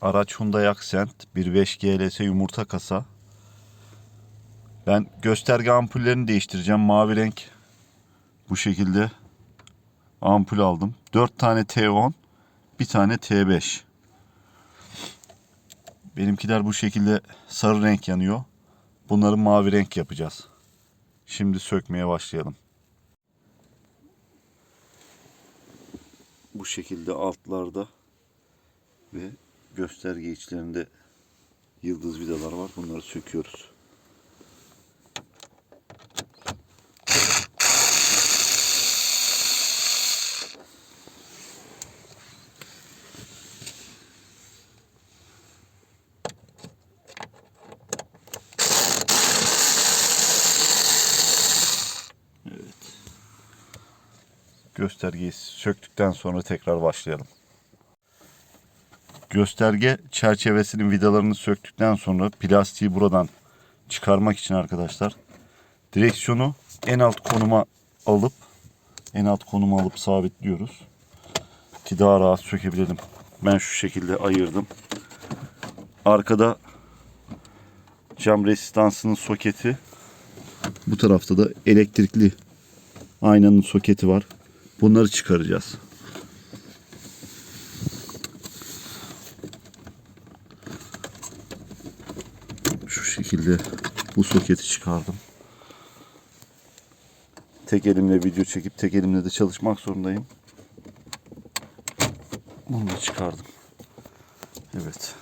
Araç Hyundai Accent 1.5 GLS yumurta kasa. Ben gösterge ampullerini değiştireceğim. Mavi renk bu şekilde ampul aldım. 4 tane T10, bir tane T5. Benimkiler bu şekilde sarı renk yanıyor. Bunları mavi renk yapacağız. Şimdi sökmeye başlayalım. Bu şekilde altlarda ve gösterge içlerinde yıldız vidalar var. Bunları söküyoruz. Göstergeyi söktükten sonra tekrar başlayalım. Gösterge çerçevesinin vidalarını söktükten sonra plastiği buradan çıkarmak için arkadaşlar direksiyonu en alt konuma alıp en alt konuma alıp sabitliyoruz ki daha rahat sökebilelim. Ben şu şekilde ayırdım. Arkada cam resistansının soketi bu tarafta da elektrikli aynanın soketi var. Bunları çıkaracağız. Şu şekilde bu soketi çıkardım. Tek elimle video çekip tek elimle de çalışmak zorundayım. Bunu da çıkardım. Evet.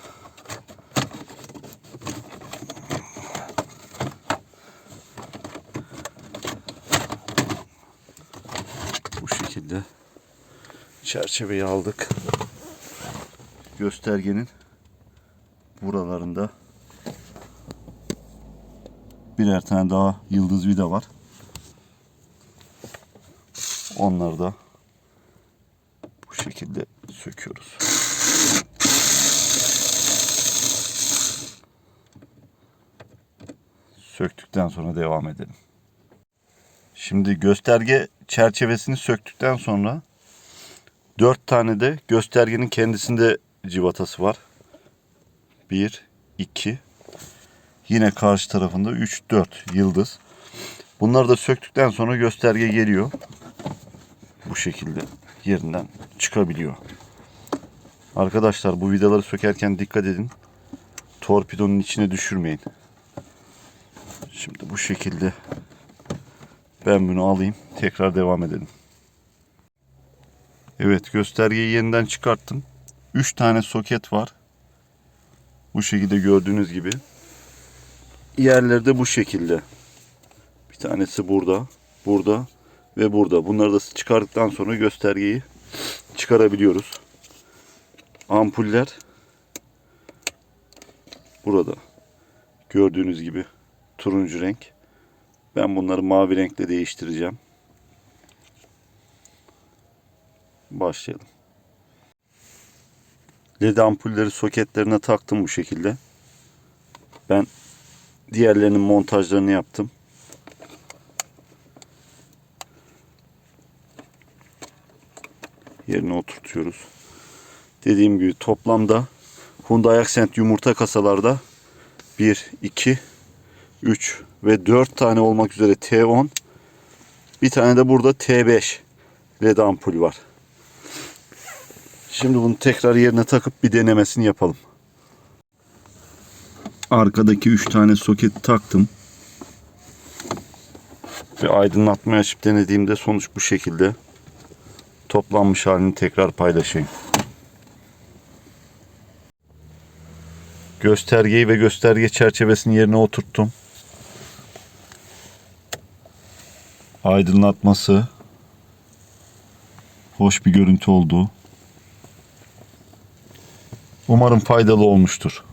Bu şekilde çerçeveyi aldık. Göstergenin buralarında birer tane daha yıldız vida var. Onları da bu şekilde söküyoruz. Söktükten sonra devam edelim. Şimdi gösterge çerçevesini söktükten sonra 4 tane de göstergenin kendisinde civatası var. 1, 2, yine karşı tarafında 3, 4 yıldız. Bunları da söktükten sonra gösterge geliyor. Bu şekilde yerinden çıkabiliyor. Arkadaşlar bu vidaları sökerken dikkat edin. Torpidonun içine düşürmeyin. Şimdi bu şekilde ben bunu alayım. Tekrar devam edelim. Evet göstergeyi yeniden çıkarttım. 3 tane soket var. Bu şekilde gördüğünüz gibi. Yerleri de bu şekilde. Bir tanesi burada, burada ve burada. Bunları da çıkardıktan sonra göstergeyi çıkarabiliyoruz. Ampuller burada. Gördüğünüz gibi turuncu renk. Ben bunları mavi renkle değiştireceğim. Başlayalım. LED ampulleri soketlerine taktım bu şekilde. Ben diğerlerinin montajlarını yaptım. Yerine oturtuyoruz. Dediğim gibi toplamda Hyundai Accent yumurta kasalarda 1, 2, 3 ve 4 tane olmak üzere T10 bir tane de burada T5 led ampul var. Şimdi bunu tekrar yerine takıp bir denemesini yapalım. Arkadaki 3 tane soket taktım. Ve aydınlatmayı açıp denediğimde sonuç bu şekilde. Toplanmış halini tekrar paylaşayım. Göstergeyi ve gösterge çerçevesini yerine oturttum. Aydınlatması hoş bir görüntü oldu. Umarım faydalı olmuştur.